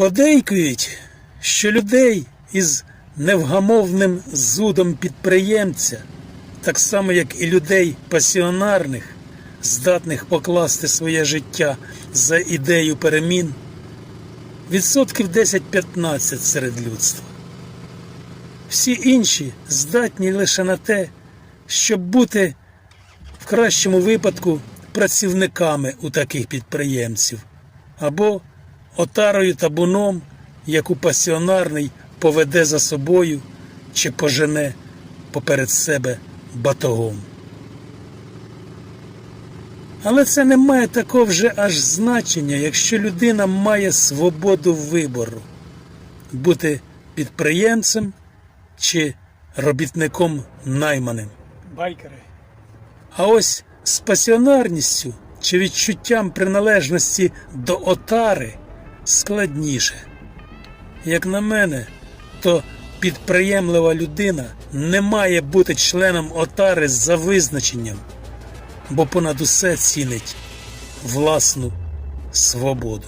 Подейкують, що людей із невгамовним зудом підприємця, так само як і людей пасіонарних, здатних покласти своє життя за ідею перемін, відсотків 10-15 серед людства. Всі інші здатні лише на те, щоб бути в кращому випадку працівниками у таких підприємців або отарою табуном, яку пасіонарний поведе за собою чи пожене поперед себе батогом. Але це не має такого вже аж значення, якщо людина має свободу вибору бути підприємцем чи робітником найманим. Байкери. А ось з пасіонарністю чи відчуттям приналежності до отари складніше. Як на мене, то підприємлива людина не має бути членом отари за визначенням, бо понад усе цінить власну свободу.